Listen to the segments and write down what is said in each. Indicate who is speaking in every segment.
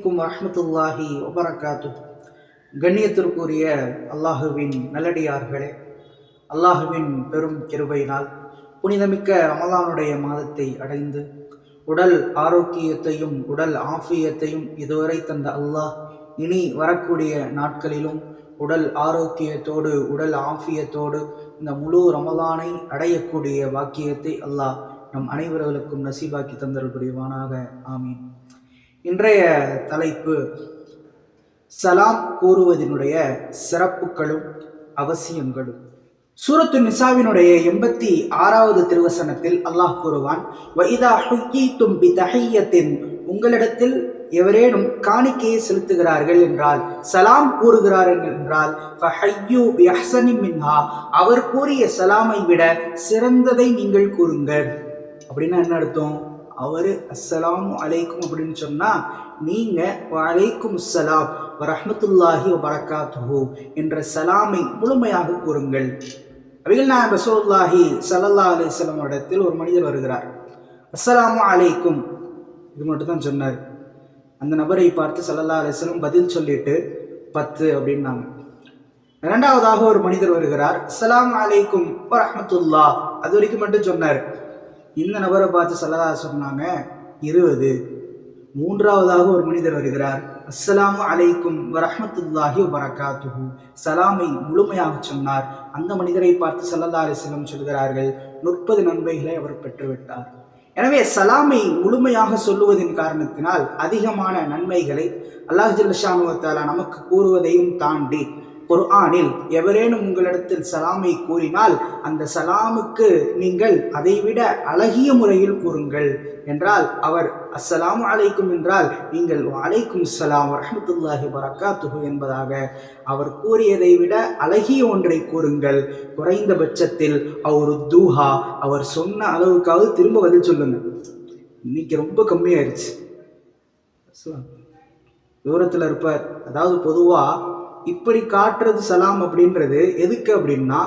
Speaker 1: அலைக்கும் வரஹ்மத்துல்லாஹி வபரகாத்து கண்ணியத்திற்குரிய அல்லாஹுவின் நல்லடியார்களே அல்லாஹுவின் பெரும் கிருபையினால் புனிதமிக்க அமலானுடைய மாதத்தை அடைந்து உடல் ஆரோக்கியத்தையும் உடல் ஆஃபியத்தையும் இதுவரை தந்த அல்லாஹ் இனி வரக்கூடிய நாட்களிலும் உடல் ஆரோக்கியத்தோடு உடல் ஆஃபியத்தோடு இந்த முழு ரமலானை அடையக்கூடிய வாக்கியத்தை அல்லாஹ் நம் அனைவர்களுக்கும் நசீபாக்கி தந்தல் புரிவானாக. ஆமீன். இன்றைய தலைப்பு சலாம் கூறுவதனுடைய சிறப்புகளும் அவசியங்களும். சூரத்து நிசாவினுடைய எண்பத்தி ஆறாவது திருவசனத்தில் அல்லாஹ் கூறுவான் வைதா ஹுக்கீத்தும் தும்பி தஹையத்தின் உங்களிடத்தில் எவரேனும் காணிக்கையை செலுத்துகிறார்கள் என்றால் சலாம் கூறுகிறார்கள் என்றால் ஃபஹய்யூ மின்ஹா அவர் கூறிய சலாமை விட சிறந்ததை நீங்கள் கூறுங்கள். அப்படின்னா என்ன அர்த்தம்? அவர் அஸ்ஸலாமு அலைக்கும் அப்படின்னு சொன்னால் நீங்கள் அலைக்கும் அஸ்ஸலாம் வரஹமத்துல்லாஹி வரகாத்துஹு என்ற சலாமை முழுமையாக கூறுங்கள். அவைகள் நான் ரசோல்லாஹி சல்லல்லா அலிஸ்லாம் இடத்தில் ஒரு மனிதர் வருகிறார். அஸ்ஸலாமு அலைக்கும் இது மட்டும் தான் சொன்னார். அந்த நபரை பார்த்து சல்லல்லா அலிஸ்லம் பதில் சொல்லிட்டு பத்து அப்படின்னாங்க. இரண்டாவதாக ஒரு மனிதர் வருகிறார். அஸ்லாம் அலைக்கும் வரஹமத்துல்லா அது வரைக்கும் மட்டும் சொன்னார். இந்த நபரை பார்த்து சல்லதா சொன்னாங்க இருபது. மூன்றாவதாக ஒரு மனிதர் வருகிறார் அஸ்ஸலாம் அலைக்கும் வரஹமத்துல்லாஹி வரகாத்துஹு சலாமை முழுமையாக சொன்னார். அந்த மனிதரை பார்த்து சல்லல்லா அலிஸ்லம் சொல்கிறார்கள் முப்பது நன்மைகளை அவர் பெற்றுவிட்டார். எனவே சலாமை முழுமையாக சொல்லுவதின் காரணத்தினால் அதிகமான நன்மைகளை அல்லாஹ் ஜல்லஷானுவத்தாலா நமக்கு கூறுவதையும் தாண்டி குர்ஆனில் எவரேனும் உங்களிடத்தில் சலாமை கூறினால் அந்த சலாமுக்கு நீங்கள் அதைவிட அழகிய முறையில் கூறுங்கள். என்றால் அவர் அஸ்ஸலாம் அலைக்கும் என்றால் நீங்கள் அலைக்கும் சலாம் ரஹமத்துல்லாஹி வரக்காத்துஹு என்பதாக அவர் கூறியதை விட அழகிய ஒன்றை கூறுங்கள். குறைந்தபட்சத்தில் அவர் தூஹா அவர் சொன்ன அளவுக்காவது திரும்ப பதில் சொல்லுங்க. இன்னைக்கு ரொம்ப கம்மியாயிருச்சு. தூரத்தில் இருப்பார். அதாவது பொதுவாக இப்படி காட்டுறது சலாம் அப்படின்றது எதுக்கு அப்படின்னா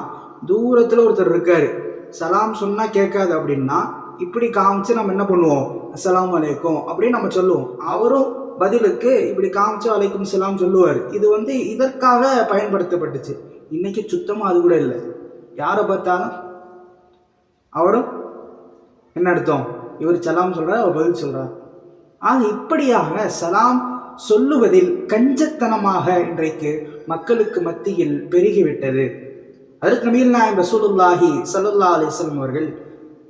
Speaker 1: தூரத்தில் ஒருத்தர் இருக்காரு. சலாம் சொன்னால் கேட்காது அப்படின்னா இப்படி காமிச்சு நம்ம என்ன பண்ணுவோம்? அஸ்லாம் அலைக்கும் அப்படின்னு நம்ம சொல்லுவோம். அவரும் பதிலுக்கு இப்படி காமிச்சு அலைக்கும் சலாம் சொல்லுவார். இது வந்து இதற்காக பயன்படுத்தப்பட்டுச்சு. இன்னைக்கு சுத்தமாக அது கூட இல்லை. யாரை பார்த்தாலும்? அவரும் என்ன அர்த்தம்? இவர் சலாம் சொல்கிறார் அவர் பதில் சொல்கிறார் ஆக இப்படியாக சலாம் சொல்லுவதில் கஞ்சத்தனமாக இன்றைக்கு மக்களுக்கு மத்தியில் பெருகிவிட்டது. அதற்கு நபீல் நாயம் ரசூலுல்லாஹி சல்லுல்லா அலிஸ்லம் அவர்கள்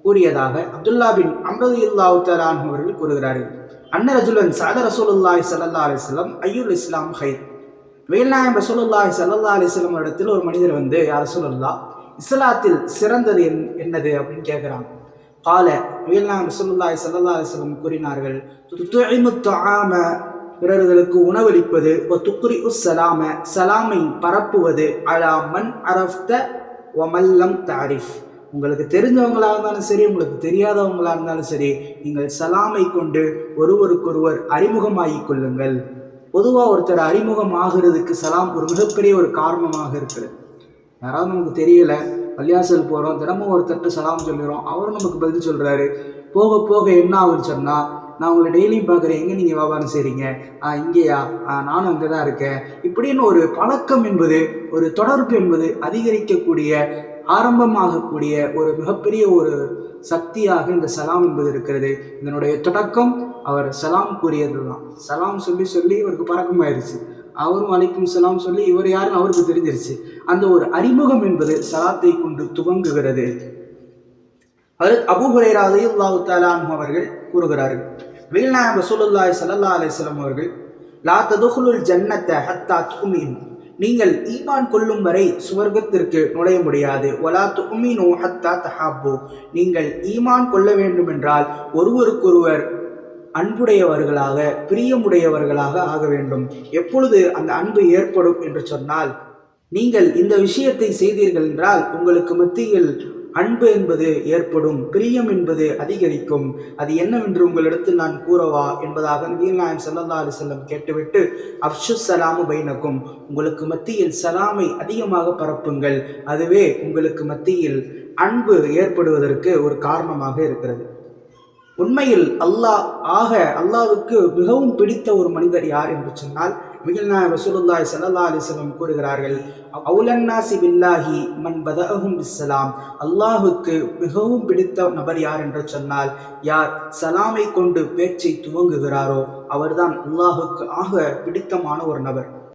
Speaker 1: கூறியதாக அப்துல்லா பின் அம்ரது இல்லாஹு தலான் அவர்கள் கூறுகிறார்கள். அன்ன ரஜுலன் சாத ரசூலுல்லாஹி சல்லா அலிஸ்லம் ஐயுல் இஸ்லாம் ஹை வேல்நாயம் ரசூலுல்லாஹி சல்லா அலிஸ்லம் இடத்தில் ஒரு மனிதர் வந்து யார் இஸ்லாத்தில் சிறந்தது என் என்னது? அப்படின்னு கேட்குறாங்க கால. வேல்நாயம் ரசூலுல்லாஹி சல்லா அலிஸ்லம் கூறினார்கள் துஆம பிறர்களுக்கு உணவளிப்பது துக்குரி சலாம சலாமை பரப்புவது அலா மன் அரஃப்த ஒமல்லம் தாரிஃப் உங்களுக்கு தெரிஞ்சவங்களாக இருந்தாலும் சரி உங்களுக்கு தெரியாதவங்களாக இருந்தாலும் சரி நீங்கள் சலாமை கொண்டு ஒருவருக்கொருவர் அறிமுகமாகிக் கொள்ளுங்கள். பொதுவாக ஒருத்தர் அறிமுகம் ஆகிறதுக்கு சலாம் ஒரு மிகப்பெரிய ஒரு காரணமாக இருக்குது யாராவது நமக்கு தெரியல பள்ளியாசல் போகிறோம் தினமும் ஒருத்தர்கிட்ட சலாம் சொல்லிடுறோம் அவரும் நமக்கு பதில் சொல்கிறாரு போக போக என்ன ஆகுன்னு சொன்னால் நான் உங்களை டெய்லியும் பார்க்குறேன். எங்கே நீங்கள் வியாபாரம் செய்கிறீங்க ஆ இங்கேயா? ஆ நானும் அங்கே தான் இருக்கேன். இப்படின்னு ஒரு பழக்கம் என்பது ஒரு தொடர்பு என்பது அதிகரிக்கக்கூடிய ஆரம்பமாகக்கூடிய ஒரு மிகப்பெரிய ஒரு சக்தியாக இந்த சலாம் என்பது இருக்கிறது. இதனுடைய தொடக்கம் அவர் சலாம் கூறியது தான் சலாம் சொல்லி சொல்லி இவருக்கு பழக்கமாயிருச்சு அவரும் அழைக்கும் சலாம் சொல்லி இவர் யாருன்னு அவருக்கு தெரிஞ்சிருச்சு. அந்த ஒரு அறிமுகம் என்பது சலாத்தை கொண்டு துவங்குகிறது. ஹரத் அபுஹுரேரா அலியுல்லாஹு தலான் அவர்கள் கூறுகிறார்கள். வீல்நாயம் ரசூலுல்லாய் சல்லா அலிஸ்லாம் அவர்கள் லா ததுகுலுல் ஜன்னத்தை ஹத்தா துமீன் நீங்கள் ஈமான் கொள்ளும் வரை சுவர்க்கத்திற்கு நுழைய முடியாது. ஒலா துமீனோ ஹத்தா தஹாபோ நீங்கள் ஈமான் கொள்ள வேண்டும் என்றால் ஒருவருக்கொருவர் அன்புடையவர்களாக பிரியமுடையவர்களாக ஆக வேண்டும். எப்பொழுது அந்த அன்பு ஏற்படும் என்று சொன்னால் நீங்கள் இந்த விஷயத்தை செய்தீர்கள் என்றால் உங்களுக்கு மத்தியில் அன்பு என்பது ஏற்படும் பிரியம் என்பது அதிகரிக்கும். அது என்னவென்று உங்களிடத்தில் நான் கூறவா என்பதாக நபீல் நாயம் சல்லா அலி செல்லம் கேட்டுவிட்டு அப்ஷு சலாமு பைனக்கும் உங்களுக்கு மத்தியில் சலாமை அதிகமாக பரப்புங்கள். அதுவே உங்களுக்கு மத்தியில் அன்பு ஏற்படுவதற்கு ஒரு காரணமாக இருக்கிறது. உண்மையில் அல்லாஹ் ஆக அல்லாவுக்கு மிகவும் பிடித்த ஒரு மனிதர் யார் என்று சொன்னால் மிகில்னா ரசூலுல்லாய் சல்லா அலிஸ்லம் கூறுகிறார்கள் அவுலன்னாசி பில்லாஹி மன் பதஹும் இஸ்லாம் அல்லாஹுக்கு மிகவும் பிடித்த நபர் யார் என்று சொன்னால் யார் சலாமை கொண்டு பேச்சை துவங்குகிறாரோ அவர்தான் அல்லாஹுக்கு ஆக பிடித்தமான ஒரு நபர்.